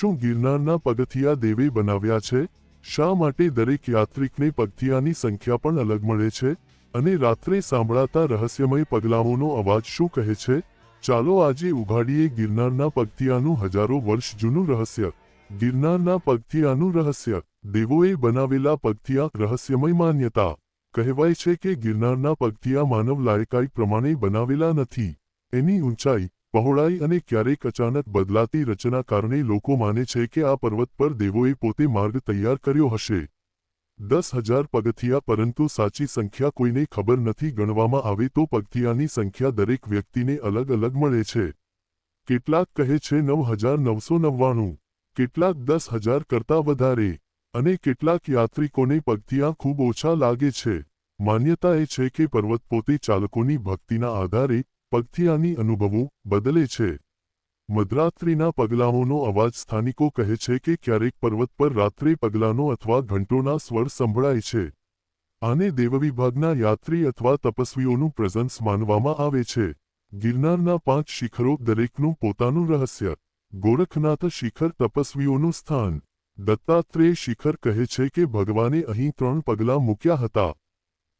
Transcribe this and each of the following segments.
શું ગિરનારના પગથિયા દેવે બનાવ્યા છે? શા માટે દરેક યાત્રિકને પગથિયાની સંખ્યા પણ અલગ મળે છે? અને રાત્રે સાંભળાતા રહસ્યમય પગલાઓનો અવાજ શું કહે છે? ચાલો આજે ઉઘાડીએ ગિરનારના પગથિયાનું હજારો વર્ષ જૂનું રહસ્ય. ગિરનારના પગથિયાનું રહસ્ય. દેવોએ બનાવેલા પગથિયા રહસ્યમય માન્યતા. કહેવાય છે કે ગિરનારના પગથિયા માનવ લાયકાઈ પ્રમાણે બનાવેલા નથી. એની ઊંચાઈ પહોળાઈ અને ક્યારેક અચાનક બદલાતી રચના કારણે લોકો માને છે કે આ પર્વત પર દેવોએ પોતે માર્ગ તૈયાર કર્યો હશે. દસ હજાર પગથિયા પરંતુ સાચી સંખ્યા કોઈને ખબર નથી ગણવામાં આવે તો પગથિયાની સંખ્યા દરેક વ્યક્તિને અલગ અલગ મળે છે. કેટલાક કહે છે નવ હજાર નવસો નવ્વાણું, કેટલાક દસ હજાર કરતાં વધારે, અને કેટલાક યાત્રિકોને પગથિયા ખૂબ ઓછા લાગે છે. માન્યતા એ છે કે પર્વત પોતે ચાલકોની ભક્તિના આધારે પગથિયાની અનુભવો બદલે છે. મધરાત્રિના પગલાઓનો અવાજ સ્થાનિકો કહે છે કે ક્યારેક પર્વત પર રાત્રે પગલાંનો અથવા ઘંટોના સ્વર સંભળાય છે. આને દેવવિભાગના યાત્રી અથવા તપસ્વીઓનું પ્રેઝન્સ માનવામાં આવે છે. ગિરનારના પાંચ શિખરો દરેકનું પોતાનું રહસ્ય. ગોરખનાથ શિખર તપસ્વીઓનું સ્થાન. દત્તાત્રેય શિખર કહે છે કે ભગવાને અહીં ત્રણ પગલાં મૂક્યા હતા.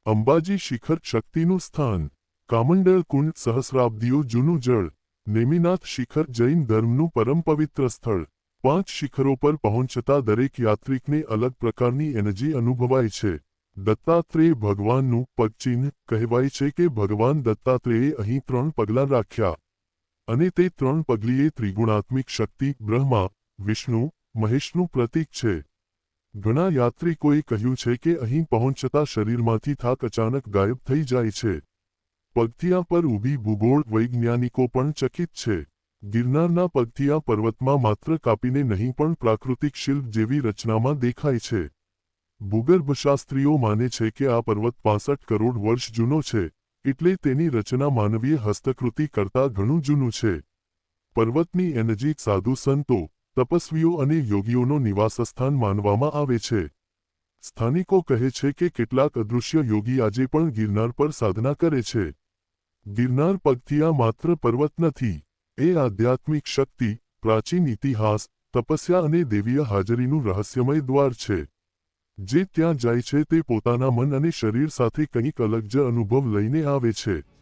અંબાજી શિખર શક્તિનું સ્થાન. કામંડળ કુંડ સહસ્રાબ્દીઓ જૂનું જળ, નેમિનાથ શિખર જૈન ધર્મનું પરમ પવિત્ર સ્થળ. પાંચ શિખરો પર પહોંચતા દરેક યાત્રિકને અલગ પ્રકારની એનર્જી અનુભવાય છે. દત્તાત્રેય ભગવાનનું પગચિહ્ન કહેવાય છે કે ભગવાન દત્તાત્રેયે અહીં ત્રણ પગલાં રાખ્યા. અને તે ત્રણ પગલીએ ત્રિગુણાત્મિક શક્તિ, બ્રહ્મા, વિષ્ણુ, મહેશનું પ્રતીક છે. ઘણા યાત્રિકોએ કહ્યું છે કે અહીં પહોંચતા શરીરમાંથી થાક અચાનક ગાયબ થઈ જાય છે. પગથિયા પર ઊભી ભૂગોળ વૈજ્ઞાનિકો પણ ચકિત છે. ગિરનારના પગથિયા પર્વતમાં માત્ર કાપીને નહીં પણ પ્રાકૃતિક શિલ્પ જેવી રચનામાં દેખાય છે. ભૂગર્ભશાસ્ત્રીઓ માને છે કે આ પર્વત પાસઠ કરોડ વર્ષ જૂનો છે, એટલે તેની રચના માનવીય હસ્તકૃતિ કરતાં ઘણું જૂનું છે. પર્વતની એનર્જી સાધુ સંતો, તપસ્વીઓ અને યોગીઓનો નિવાસસ્થાન માનવામાં આવે છે. સ્થાનિકો કહે છે કે કેટલાક અદૃશ્ય યોગી આજે પણ ગિરનાર પર સાધના કરે છે. ગિરનાર પગથિયા માત્ર પર્વત નથી. એ આધ્યાત્મિક શક્તિ, પ્રાચીન ઇતિહાસ, તપસ્યા અને દેવીય હાજરીનું રહસ્યમય દ્વાર છે. જે ત્યાં જાય છે તે પોતાના મન અને શરીર સાથે કંઈક અલગ જ અનુભવ લઈને આવે છે.